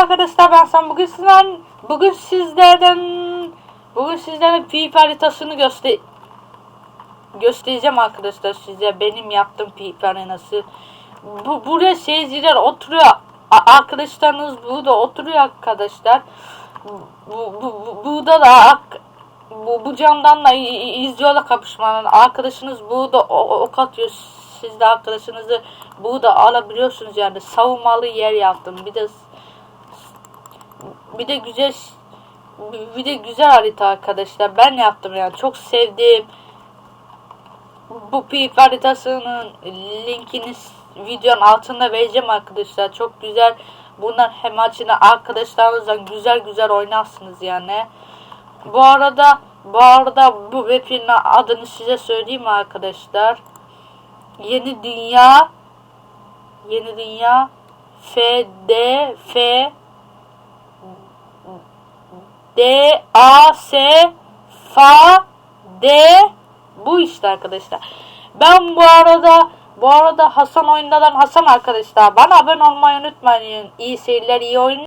arkadaşlar ben Sam bugün sizden bugün sizlerden bugün sizlere PvP haritasını göster göstereceğim arkadaşlar size benim yaptığım PvP haritası. Bu buraya seyirciler oturuyor. A- arkadaşlarınız burada oturuyor arkadaşlar. Bu, bu, bu, burada da bu, bu camdan da izliyorlar kapışmanın. Arkadaşınız burada ok atıyor. Siz de arkadaşınızı burada alabiliyorsunuz yani. Savunmalı yer yaptım. Bir de bir de güzel bir de güzel harita arkadaşlar. Ben yaptım yani. Çok sevdim. Bu PvP haritasının linkini videonun altında vereceğim arkadaşlar. Çok güzel. Bunlar hem açını arkadaşlarınızla güzel güzel oynarsınız yani. Bu arada bu arada bu webin adını size söyleyeyim mi arkadaşlar. Yeni Dünya Yeni Dünya F D A S F D bu işte arkadaşlar. Ben bu arada bu arada Hasan oyundadan Hasan arkadaşlar bana abone olmayı unutmayın. İyi seyirler, iyi oyun.